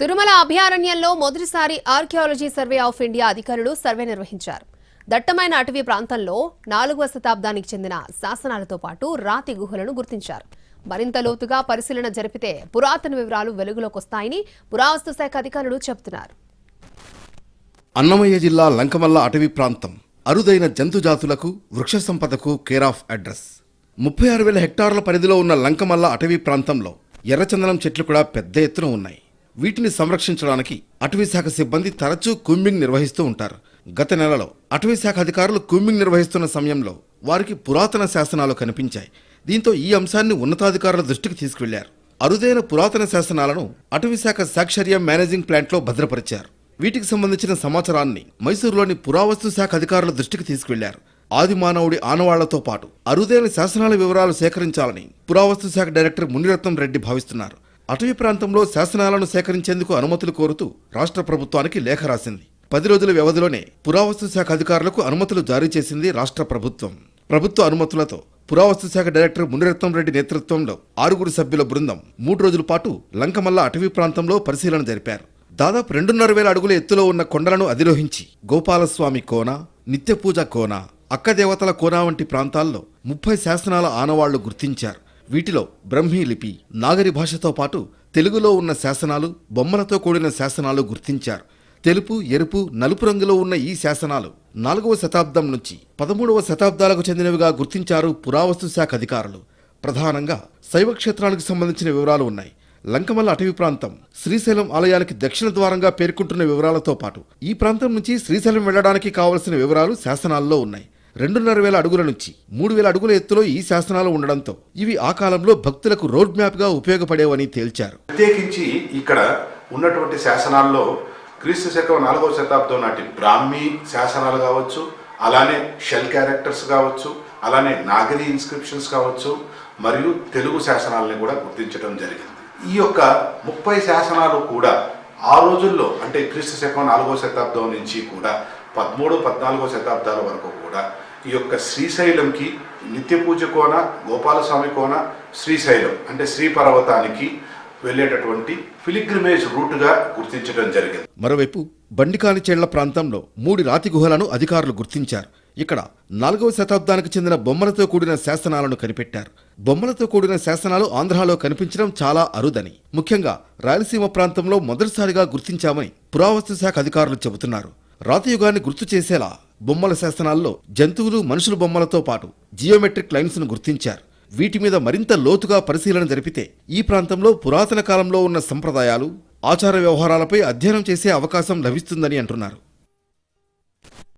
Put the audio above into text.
తిరుమల అభయారణ్యంలో మొదటిసారి archaeology survey of India అధికారులు సర్వే నిర్వహించారు. దట్టమైన అటవీ ప్రాంతంలో నాలుగవ శతాబ్దానికి చెందిన శాసనాలతో పాటు రాతి గుహలను గుర్తించారు. మరింత లోతుగా పరిశీలన జరిపితే పురాతన వివరాలు వెలుగులోకి వస్తాయని పురావస్తు శాఖ అధికారులు చెబుతున్నారు. అన్నమయ్య జిల్లా లంకమల్ల అటవీ ప్రాంతం అరుదైన జంతుజాతులకు వృక్ష సంపదకు కేర్ ఆఫ్ అడ్రస్ ముప్పై ఆరు వేల హెక్టార్ల పరిధిలో ఉన్న లంకమల్ల అటవీ ప్రాంతంలో ఎర్రచందనం చెట్లు కూడా పెద్ద ఎత్తున ఉన్నాయి. వీటిని సంరక్షించడానికి అటవీశాఖ సిబ్బంది తరచూ కూంబింగ్ నిర్వహిస్తూ ఉంటారు. గత నెలలో అటవీశాఖ అధికారులు కుంబింగ్ నిర్వహిస్తున్న సమయంలో వారికి పురాతన శాసనాలు కనిపించాయి. దీంతో ఈ అంశాన్ని ఉన్నతాధికారుల దృష్టికి తీసుకువెళ్ళారు. అరుదైన పురాతన శాసనాలను అటవీశాఖ సాక్షర్య మేనేజింగ్ ప్లాంట్లో భద్రపరిచారు. వీటికి సంబంధించిన సమాచారాన్ని మైసూరులోని పురావస్తు శాఖ అధికారుల దృష్టికి తీసుకువెళ్ళారు. ఆది మానవుడి ఆనవాళ్ళతో పాటు అరుదైన శాసనాల వివరాలు సేకరించాలని పురావస్తు శాఖ డైరెక్టర్ మునిరత్నం రెడ్డి భావిస్తున్నారు. అటవీ ప్రాంతంలో శాసనాలను సేకరించేందుకు అనుమతులు కోరుతూ రాష్ట్ర ప్రభుత్వానికి లేఖ రాసింది. పది రోజుల వ్యవధిలోనే పురావస్తు శాఖ అధికారులకు అనుమతులు జారీ చేసింది రాష్ట్ర ప్రభుత్వం. ప్రభుత్వ అనుమతులతో పురావస్తు శాఖ డైరెక్టర్ మునిరత్నం రెడ్డి నేతృత్వంలో ఆరుగురు సభ్యుల బృందం మూడు రోజుల పాటు లంకమల్ల అటవీ ప్రాంతంలో పరిశీలన జరిపారు. దాదాపు రెండున్నర వేల అడుగుల ఎత్తులో ఉన్న కొండలను అధిరోహించి గోపాలస్వామి కోన నిత్యపూజ కోన అక్కదేవతల కోన వంటి ప్రాంతాల్లో ముప్పై శాసనాల ఆనవాళ్ళు గుర్తించారు. వీటిలో బ్రహ్మీ లిపి నాగరి భాషతో పాటు తెలుగులో ఉన్న శాసనాలు బొమ్మలతో కూడిన శాసనాలు గుర్తించారు. తెలుపు ఎరుపు నలుపు రంగులో ఉన్న ఈ శాసనాలు నాలుగవ శతాబ్దం నుంచి పదమూడవ శతాబ్దాలకు చెందినవిగా గుర్తించారు పురావస్తు శాఖ అధికారులు. ప్రధానంగా శైవ క్షేత్రాలకు సంబంధించిన వివరాలు ఉన్నాయి. లంకమల్ల అటవీ ప్రాంతం శ్రీశైలం ఆలయానికి దక్షిణ ద్వారంగా పేర్కొంటున్న వివరాలతో పాటు ఈ ప్రాంతం నుంచి శ్రీశైలం వెళ్ళడానికి కావలసిన వివరాలు శాసనాల్లో ఉన్నాయి. రెండున్నర వేల అడుగుల నుంచి మూడు వేల అడుగుల ఎత్తులో ఈ శాసనాలు ఉండడంతో ఇవి ఆ కాలంలో భక్తులకు రోడ్ మ్యాప్గా ఉపయోగపడేవని తేల్చారు. ప్రత్యేకించి ఇక్కడ ఉన్నటువంటి శాసనాల్లో క్రీస్తు శకం నాలుగవ శతాబ్దం నాటి బ్రాహ్మీ శాసనాలు కావచ్చు అలానే షెల్ క్యారెక్టర్స్ కావచ్చు అలానే నాగరి ఇన్స్క్రిప్షన్స్ కావచ్చు మరియు తెలుగు శాసనాలని కూడా గుర్తించడం జరిగింది. ఈ యొక్క ముప్పై శాసనాలు కూడా ఆ రోజుల్లో అంటే క్రీస్తు శకం నాలుగవ శతాబ్దం నుంచి కూడా పదమూడు పద్నాలుగో శతాబ్దాల వరకు కూడా ఈ యొక్క శ్రీశైలంకి నిత్య పూజ కోన గోపాలస్వామి కోన శ్రీశైలం అంటే శ్రీ పర్వతానికి వెళ్ళేటటువంటి ఫిలిగ్రిమేజ్ రూట్గా గుర్తించడం జరిగింది. మరోవైపు బండికానిచేళ్ళ ప్రాంతంలో మూడు రాతి గుహలను అధికారులు గుర్తించారు. ఇక్కడ నాలుగవ శతాబ్దానికి చెందిన బొమ్మలతో కూడిన శాసనాలను కనిపెట్టారు. బొమ్మలతో కూడిన శాసనాలు ఆంధ్రాలో కనిపించడం చాలా అరుదని ముఖ్యంగా రాయలసీమ ప్రాంతంలో మొదటిసారిగా గుర్తించామని పురావస్తు శాఖ అధికారులు చెబుతున్నారు. రాతియుగాన్ని గుర్తు చేసేలా బొమ్మల శాసనాల్లో జంతువులు మనుషుల బొమ్మలతో పాటు జియోమెట్రిక్ లైన్స్ను గుర్తించారు. వీటి మీద మరింత లోతుగా పరిశీలన జరిపితే ఈ ప్రాంతంలో పురాతన కాలంలో ఉన్న సంప్రదాయాలు ఆచార వ్యవహారాలపై అధ్యయనం చేసే అవకాశం లభిస్తుందని అంటున్నారు.